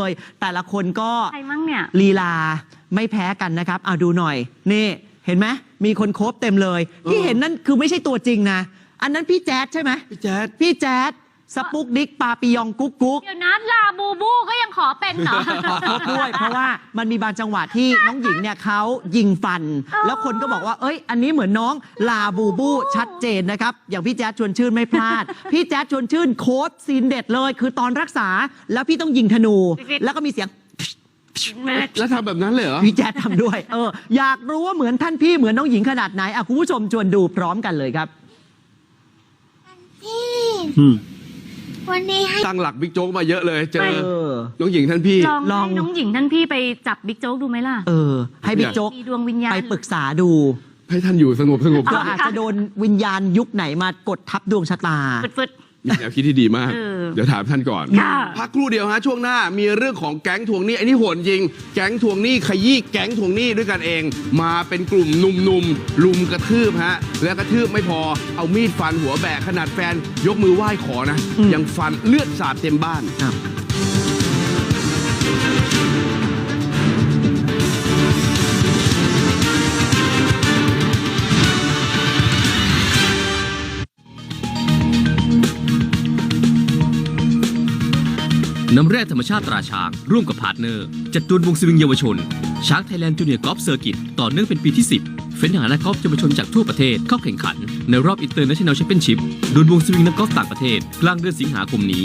เลยแต่ละคนก็ใครมั่งเนี่ย ลีลาไม่แพ้กันนะครับเอาดูหน่อย นี่เห็นไหมมีคนโคบเต็มเลย ที่เห็นนั่นคือไม่ใช่ตัวจริงนะ อันนั้นพี่แจ๊ดใช่ไหมพี่แจ๊ด พี่แจ๊ด สปุกดิกปาปิยองกุ๊กกุ๊ก เดี๋ยวนะลาบูบูก็ยังขอเป็นเหรอ ขอโทษด้วยเพราะว่ามันมีบางจังหวะที่น้องหญิงเนี่ยเขายิงฟัน แล้วคนก็บอกว่า เอ้ย อันนี้เหมือนน้องลาบูบูชัดเจนนะครับ อย่างพี่แจ๊ดชวนชื่นไม่พลาด พี่แจ๊ดชวนชื่นโค้ดซีนเด็ดเลย คือตอนรักษาแล้วพี่ต้องยิงธนู แล้วก็มีเสียง แล้วทำแบบนั้นเลยเหรอ พี่แจ๊ดทำด้วย เออ อยากรู้ว่าเหมือนท่านพี่เหมือนน้องหญิงขนาดไหนอะคุณผู้ชมชวนดูพร้อมกันเลยครับ พี่ อืม วันนี้ให้ตั้งหลักบิ๊กโจ๊กมาเยอะเลย เจเอออ น้องหญิงท่านพี่ ลองลอง ให้น้องหญิงท่านพี่ไปจับบิ๊กโจ๊กดูไหมล่ะ เออ ให้บิ๊กโจ๊กมีดวงวิญญาณ ไปปรึกษาดูให้ท่านอยู่สงบสงบ ก็อาจจะโดนวิญญาณยุคไหนมากดทับดวงชะตา ฟึด มีแนวคิดที่ดีมากเออเดี๋ยวถามท่านก่อนค่ะพักครู่เดียวฮะช่วงหน้ามีเรื่องของแก๊งทวงหนี้ไอ้นี่โหดจริง แก๊งทวงหนี้ขยี้แก๊งทวงหนี้ด้วยกันเอง มาเป็นกลุ่มหนุ่มๆลุมกระทืบฮะ แล้วกระทืบไม่พอเอามีดฟันหัวแบกขนาดแฟน ยกมือไหว้ขอนะอืมยังฟันเลือดสาดเต็มบ้าน น้ำแร่ธรรมชาติตราช้าง ร่วมกับพาร์ทเนอร์ จัดดวลวงสวิงเยาวชน ช้างไทยแลนด์จูเนียร์กอล์ฟเซอร์กิตต่อเนื่องเป็นปีที่ 10 เฟ้นหานักกอล์ฟเยาวชนจากทั่วประเทศเข้าแข่งขัน ในรอบอินเตอร์เนชั่นแนลแชมเปี้ยนชิพดวลวงสวิงนักกอล์ฟต่างประเทศ กลางเดือนสิงหาคมนี้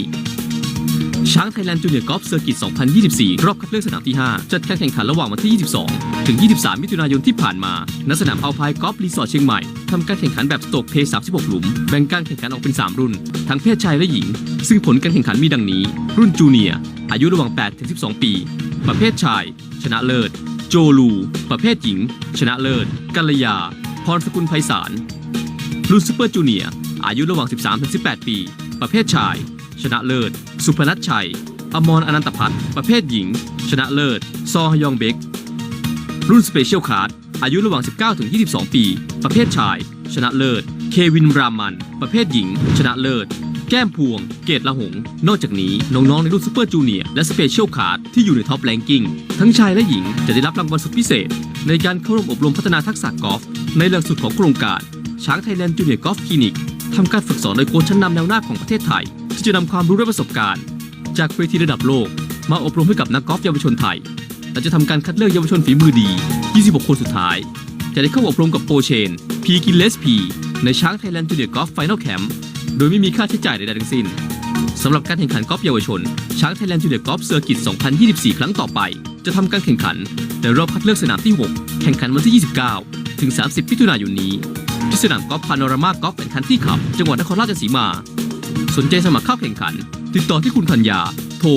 ช้างไทยแลนด์จูเนียร์กอล์ฟเซอร์กิต 2024 รอบคัดเลือกสนามที่ 5 จัดการแข่งขันระหว่างวันที่ 22 ถึง 23 มิถุนายนที่ผ่านมา ณ สนามอัลพายกอล์ฟรีสอร์ทเชียงใหม่ทำการแข่งขันแบบสโตกเพย์ 36 หลุม แบ่งการแข่งขันออกเป็น 3 รุ่น ทั้งเพศชายและหญิง ซึ่งผลการแข่งขันมีดังนี้ รุ่นจูเนียร์อายุระหว่าง8-12 ปี ประเภทชาย ชนะเลิศ โจลู ประเภทหญิง ชนะเลิศ กัลยา พรสกุลไพศาล รุ่นซูเปอร์จูเนียร์อายุระหว่าง 13-18 ปี ประเภทชาย ชนะเลิศ สุพนัทชัย อมรอนันตพัฒน์ประเภทหญิง ชนะเลิศ ซอฮยองเบก รุ่นสเปเชียลคาร์ดอายุระหว่าง 19-22 ปี ประเภทชาย ชนะเลิศ เควินรามัน ประเภทหญิง ชนะเลิศ แก้มพวง เกตละหง นอกจากนี้ น้อง ๆ ในรุ่นซูเปอร์จูเนียร์และสเปเชียลคาร์ดที่อยู่ในท็อปแรงกิ้ง ทั้งชายและหญิงจะได้รับรางวัลสุดพิเศษ ในการเข้าร่วมอบรมพัฒนาทักษะกอล์ฟในหลักสูตรของโครงการช้างไทยแลนด์จูเนียร์กอล์ฟคลินิกทำการฝึกสอนโดยโค้ชชั้นนำแนวหน้าของประเทศไทย ที่จะนำความรู้และประสบการณ์ จากเวทีระดับโลก มาอบรมให้กับนักกอล์ฟเยาวชนไทย และจะทำการคัดเลือกเยาวชนฝีมือดี 26 คนสุดท้าย จะได้เข้าอบรมกับโปรเชน พีกินเลสพี ในช้างไทยแลนด์จูเนียร์กอล์ฟไฟนอลแคมป์โดยไม่มีค่าใช้จ่ายใดๆทั้งสิ้นสำหรับการแข่งขันกอล์ฟเยาวชน ช้างไทยแลนด์จูเนียร์กอล์ฟเซอร์กิต 2024 ครั้งต่อไป จะทำการแข่งขันในรอบคัดเลือกสนามที่ 6 แข่งขันวันที่ 29 ถึง 30 มิถุนายนนี้ ที่สนามกอล์ฟพานอรามากอล์ฟแอนด์คันที่ขับ จังหวัดนครราชสีมา สนใจสมัครเข้าแข่งขัน ติดต่อที่คุณธัญญา โทร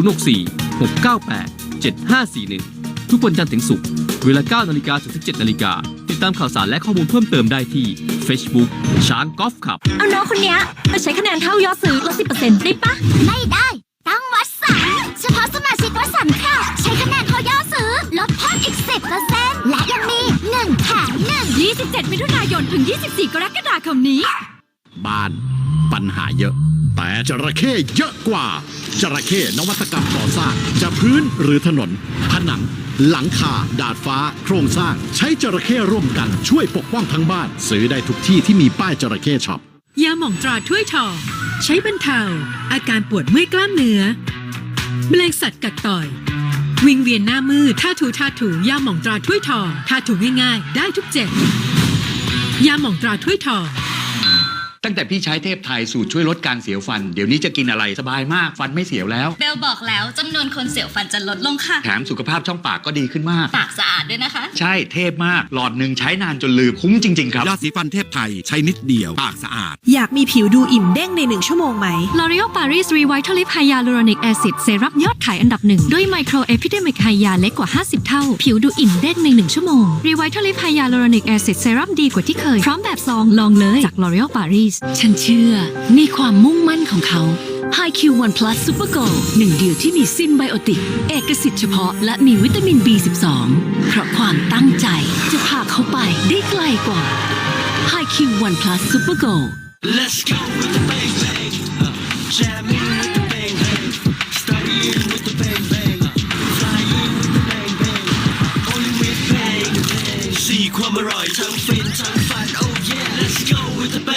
064 698 7541 ทุกวันจันทร์ถึงศุกร์เวลา 9นาฬิกาถึง17นาฬิกาติดตามข่าวสารและข้อมูลเพิ่มเติมได้ที่ Facebook ช้างกอล์ฟขับ เอาน้องคนเนี้ยมาใช้คะแนนเท่ายอดซื้อลด10%ได้ปะ ไม่ได้ต้องวัดสันเฉพาะสมาชิกวัดสันค่ะ ใช้คะแนนพอย่อซื้อลดเพิ่มอีก 10%และยังมี 1 แถม1 27มิถุนายนถึง 24 กรกฎาคมนี้ บ้าน ปัญหาเยอะ แต่จระเข้เยอะกว่า จระเข้นวัตกรรมก่อสร้างจะพื้นหรือถนน ผนัง หลังคา ดาดฟ้า โครงสร้าง ใช้จระเข้ร่วมกันช่วยปกป้องทั้งบ้าน ซื้อได้ทุกที่ที่มีป้ายจระเข้ช็อปยาหม่องตราถ้วยทองใช้บรรเทา อาการปวดเมื่อยกล้ามเนื้อแมลงสัตว์กัดต่อย วิงเวียนหน้ามืดท่าถูท่าถูยาหม่องตราถ้วยทองท่าถูง่ายๆ ได้ทุกเจ็บยาหม่องตราถ้วยทอง ตั้งแต่พี่ใช้เทพไทยสูตรช่วยลดการเสียวฟัน เดี๋ยวนี้จะกินอะไรสบายมากฟันไม่เสียวแล้ว เบลบอกแล้วจำนวนคนเสียวฟันจะลดลงค่ะ แถมสุขภาพช่องปากก็ดีขึ้นมาก ปากสะอาดด้วยนะคะ ใช่เทพมาก หลอดหนึ่งใช้นานจนลืมคุ้มจริง ๆ ครับ ยาสีฟันเทพไทย ใช้นิดเดียว ปากสะอาด อยากมีผิวดูอิ่มเด้งในหนึ่งชั่วโมงไหม L'Oreal Paris Revitalift Hyaluronic Acid เซรั่มยอดขายอันดับหนึ่งด้วยไมโครเอพิเดมิกไฮยาเล็กกว่า 50 เท่า ผิวดูอิ่มเด้งใน1ชั่วโมง Revitalift Hyaluronic Acid เซรั่มดีกว่าที่เคยพร้อมแบบซองลองเลยจาก L'Oreal Paris ฉันเชื่อในความมุ่งมั่นของเขา High Q One Plus Super Go หนึ่งเดียวที่มีซินไบโอติก เอกสิทธิ์เฉพาะและมีวิตามิน B12 เพราะความตั้งใจจะพาเขาไปได้ไกลกว่า High Q One Plus Super Go Let's go with the bang bang. Uh, jamming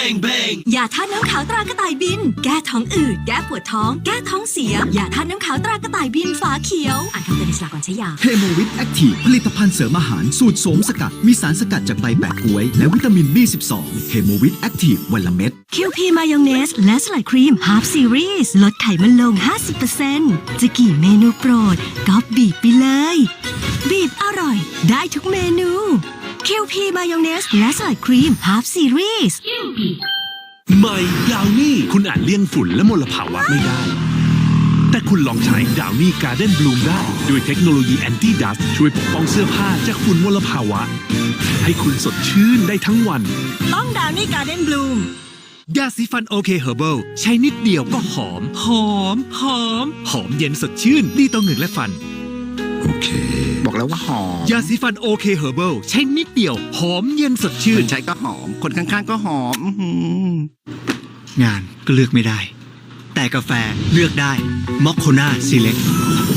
with the bang bang ยาท่าตุน้ำขาวตรากระต่ายบิน แก้ท้องอืด แก้ปวดท้อง แก้ท้องเสีย ยาท่าตุน้ำขาวตรากระต่ายบินฝาเขียว อ่านคำเตือนในฉลากก่อนใช้ยาเฮโมวิตแอคทีฟผลิตภัณฑ์เสริมอาหารสูตรโสมสกัด มีสารสกัดจากใบแปะก๊วย และวิตามิน B12 เฮโมวิตแอคทีฟวันละเม็ดคิวพีมายองเนสและสไลด์ครีมฮาร์ฟซีรีส์ลดไขมันลง 50%จะกี่เมนูโปรดก็บีบไปเลย บีบอร่อย ได้ทุกเมนู คิวพีมายองเนสและสไลด์ครีมฮาร์ฟซีรีส์ใหม่ดาวนี่คุณอาจเลี่ยงฝุ่นและมลภาวะไม่ได้ แต่คุณลองใช้ดาวนี่การ์เด้นบลูมได้ ด้วยเทคโนโลยีแอนตี้ดัสช่วยปกป้องเสื้อผ้าจากฝุ่นมลภาวะ ให้คุณสดชื่นได้ทั้งวัน ต้องดาวนี่การ์เด้นบลูมยาสีฟันโอเคเฮอร์เบิลใช้นิดเดียวก็หอม หอม หอม หอมเย็นสดชื่น ดีต่อเหงือกและฟัน โอเค บอกแล้วว่าหอม ยาสีฟันโอเคเฮอร์เบิลใช้นิดเดียว หอมเย็นสดชื่คนนใช้ก็หอม คนข้างๆก็หอมอื้อหืองานก็เลือกไม่ได้ แต่กาแฟเลือกได้มอคโคนาซีเล็ก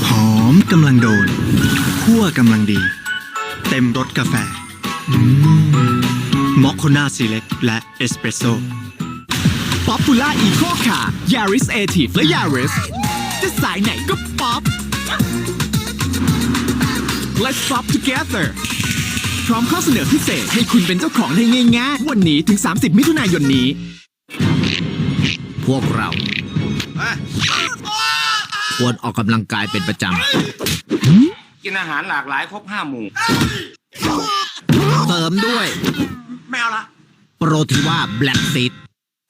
หอมกำลังโดนคั่วกำลังดี เต็มรสกาแฟมอคโคนาซีเล็กและเอสเปรสโซ่ป๊อปปูล่าอีโคคา ยาริสเอทีฟและยาริสจะสายไหนก็ป๊อป Let's pop together พร้อมข้อเสนอพิเศษให้คุณเป็นเจ้าของได้ง่ายๆ วันนี้ถึง 30 มิถุนายนนี้ พวกเราควรออกกำลังกายเป็นประจกินอาหารหลากหลายครบห้าหมู่ำ เติมด้วย ไม่เอาละ โปรทีว่าแบล็กซีด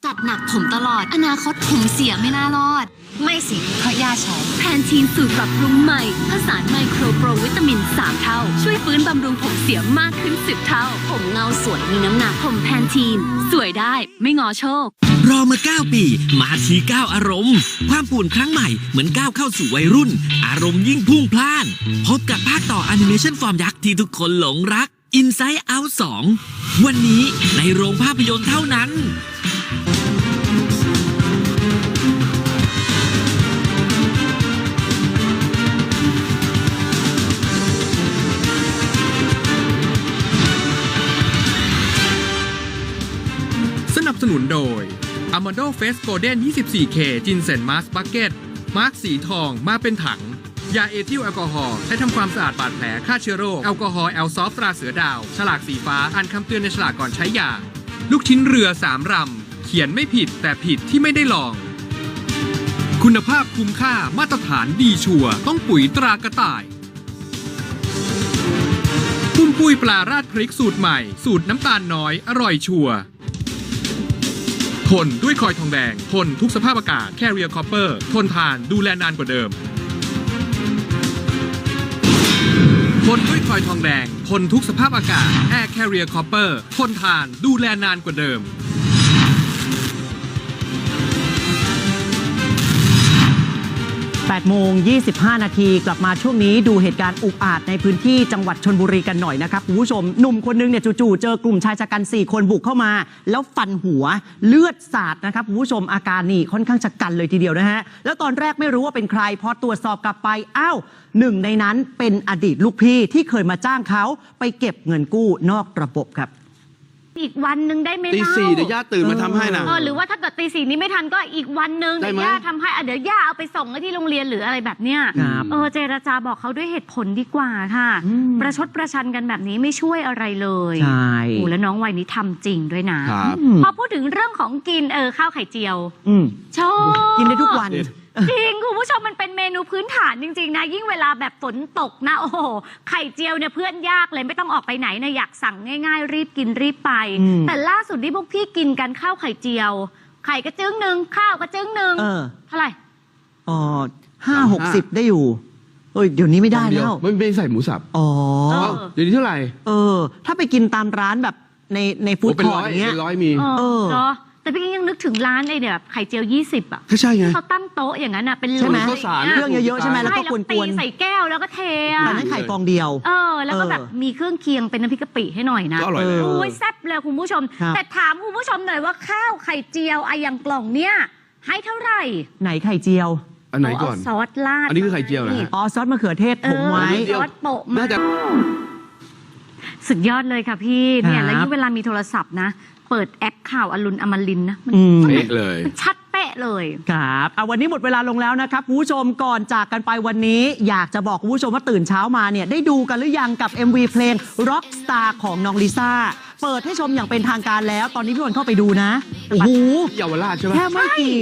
จัดหนักผมตลอด อนาคตผมเสียไม่น่ารอด ไม่สิเพราะย่าใช้แพนทีนสูตรปรับปรุงใหม่ผสานไมโครโปรวิตามิน 3 เท่า ช่วยฟื้นบำรุงผมเสียมากขึ้น 10 เท่า ผมเงาสวยมีน้ำหนักผมแพนทีน สวยได้ไม่งอโชครอมา 9 ปี มาที9อารมณ์ ความป่วนครั้งใหม่เหมือนก้าวเข้าสู่วัยรุ่น อารมณ์ยิ่งพุ่งพล่าน พบกับภาคต่อแอนิเมชันฟอร์มยักษ์ที่ทุกคนหลงรัก Inside Out 2 วันนี้ในโรงภาพยนตร์เท่านั้น สนับสนุนโดย a m a d o Face Golden 24K จินเซนมาสบักเก็ตมาร์คสีทองมาเป็นถัง ยาเอทิลแอลกอฮอล์ใช้ทำความสะอาดบาดแผลฆ่าเชื้อโรค แอลกอฮอล์แอลซอฟตราเสือดาว ฉลากสีฟ้า อ่านคำเตือนในฉลากก่อนใช้ยา ลูกชิ้นเรือสามรำ เขียนไม่ผิดแต่ผิดที่ไม่ได้ลอง คุณภาพคุ้มค่ามาตรฐานดีชัวร์ต้องปุ๋ยตรากระต่ายปุ้มปุ้ยปลาราดพริกสูตรใหม่ สูตรน้ำตาลน้อยอร่อยชัวร์ ทนด้วยคอยทองแดง ทนทุกสภาพอากาศ Carrier Copper ทนทานดูแลนานกว่าเดิม ทนด้วยคอยทองแดง ทนทุกสภาพอากาศ Air Carrier Copper ทนทานดูแลนานกว่าเดิม 8โมง 25 นาทีกลับมาช่วงนี้ดูเหตุการณ์อุกอาจในพื้นที่จังหวัดชนบุรีกันหน่อยนะครับคุณผู้ชมหนุ่มคนนึงเนี่ยจู่ๆเจอกลุ่มชายชะกัน 4 คนบุกเข้ามา แล้วฟันหัวเลือดสาดนะครับคุณผู้ชมอาการนี่ค่อนข้างชะกันเลยทีเดียวนะฮะ แล้วตอนแรกไม่รู้ว่าเป็นใคร พอตรวจสอบกลับไปอ้าวหนึ่งในนั้นเป็นอดีตลูกพี่ที่เคยมาจ้างเขาไปเก็บเงินกู้นอกระบบครับ อีกวันหนึ่งได้ไหมตีเล่าสี่เดี๋ยวย่าตื่นมาทำให้นะ เออหรือว่าถ้าเกิดตีสี่นี้ไม่ทันก็อีกวันหนึ่งได้เดี๋ยวไหมย่าทำให้อะเดี๋ยวย่าเอาไปส่งไว้ที่โรงเรียนหรืออะไรแบบเนี้ยครับ เออเจรจาบอกเขาด้วยเหตุผลดีกว่าค่ะ อืม ประชดประชันกันแบบนี้ไม่ช่วยอะไรเลยใช่ โอ้แล้วน้องวัยนี้ทำจริงด้วยนะครับ พอพูดถึงเรื่องของกินเออข้าวไข่เจียว อืมชอบกินได้ทุกวัน จริงคุณผู้ชมมันเป็นเมนูพื้นฐานจริงๆนะ ยิ่งเวลาแบบฝนตกนะ โอ้โห ไข่เจียวเนี่ยเพื่อนยากเลยไม่ต้องออกไปไหนนะอยากสั่งง่ายๆ รีบกินรีบไป อืม แต่ล่าสุดที่พวกพี่กินกันข้าวไข่เจียว ไข่กระจึงหนึ่งข้าวกระจึงหนึ่งเออเท่าไหร่ อ๋อห้าหกสิบได้อยู่เอ้ยเดี๋ยวนี้ไม่ได้เดียแล้ววไม่ไม่ใส่หมูสับอ๋อเออเอ้าเดี๋ยวนี้เท่าไหร่เออ ถ้าไปกินตามร้านแบบในในฟู้ดโอ้เป็นคอร้ร์อทยอย่างเงี้ย เป็นร้อยมี เอเอออเนาะ แต่พี่ยังนึกถึงร้านไอ้เนี่ยแบบไข่เจียว 20อะก็ใช่ไงเขาตั้งโต๊ะอย่างนั้นอะเป็นใช่ไหม โรยข้าวสารย่งเครื่องงี้ยเยอะๆใช่ไหมแล้วก็ใช่กวนตีใส่แก้วแล้วก็เทๆอะแต่นั้นไข่ฟองเดียว เออ แล้วก็เออแบบมีเครื่องเคียงเป็นน้ำพริกกะปิให้หน่อยนะก็อร่อยแล้ว โอ้ยแซ่บเลยคุณผู้ชม ครับ แต่ถามคุณผู้ชมหน่อยว่าข้าวไข่เจียวไอะอย่างกล่องเนี้ยให้เท่าไหร่ไหนไข่เจียวอันไหนก่อน เาซอสราดอันนี้คือไข่เจียวเหรอฮะ อ๋อซอสมะเขือเทศเอผงอไว้ ซอสโปะมา น่าจะ สุดยอดเลยค่ะพี่เนี่ยครับแล้วยิ่งเวลามีโทรศัพท์นะ เปิดแอปข่าวอรุณอมรินทร์นะมันอืม เป๊ะเลย มันชัดเป๊ะเลย ครับเอาวันนี้หมดเวลาลงแล้วนะครับคุณผู้ชมก่อนจากกันไปวันนี้ อยากจะบอกคุณผู้ชมว่าตื่นเช้ามาเนี่ยได้ดูกันหรือยังกับ MV เพลง Rockstar ของน้องลิซ่า เปิดให้ชมอย่างเป็นทางการแล้ว ตอนนี้พี่วันเข้าไปดูนะ โอ้โห เยาวราชใช่ไหม แค่ไม่กี่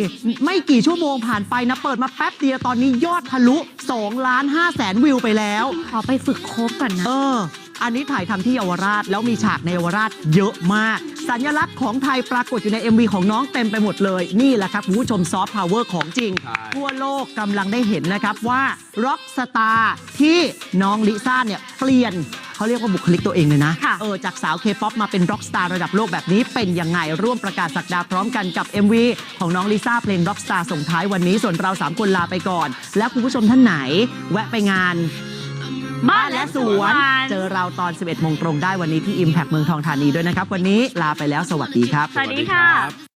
ไม่กี่ชั่วโมงผ่านไปนะ เปิดมาแป๊บเดียวตอนนี้ยอดทะลุ2ล้าน5แสนวิวไปแล้ว ขอไปฝึกโคบก่อนนะ เออ อันนี้ถ่ายทำที่เยาวราช แล้วมีฉากในเยาวราชเยอะมาก สัญลักษณ์ของไทยปรากฏอยู่ใน MV ของน้องเต็มไปหมดเลย นี่แหละครับคุณผู้ชมซอฟต์พาวเวอร์ของจริง ใช่ ทั่วโลกกำลังได้เห็นนะครับว่าร็อกสตาร์ที่น้องลิซ่าเนี่ยเปลี่ยนเขาเรียกว่าบุคลิกตัวเองเลยนะ ค่ะ เออจากสาวเคป๊อปมาเป็นร็อกสตาร์ระดับโลกแบบนี้เป็นยังไงร่วมประกาศสักดาพร้อมกันกับ MV ของน้องลิซ่าเพลงร็อกสตาร์ส่งท้ายวันนี้ส่วนเราสามคนลาไปก่อน แล้วคุณผู้ชมท่านไหน แวะไปงาน บ้านและสวน เจอเราตอน 11โมงตรงได้วันนี้ที่ Impact เมืองทองธานีด้วยนะครับ วันนี้ลาไปแล้วสวัสดีครับ สวัสดีค่ะ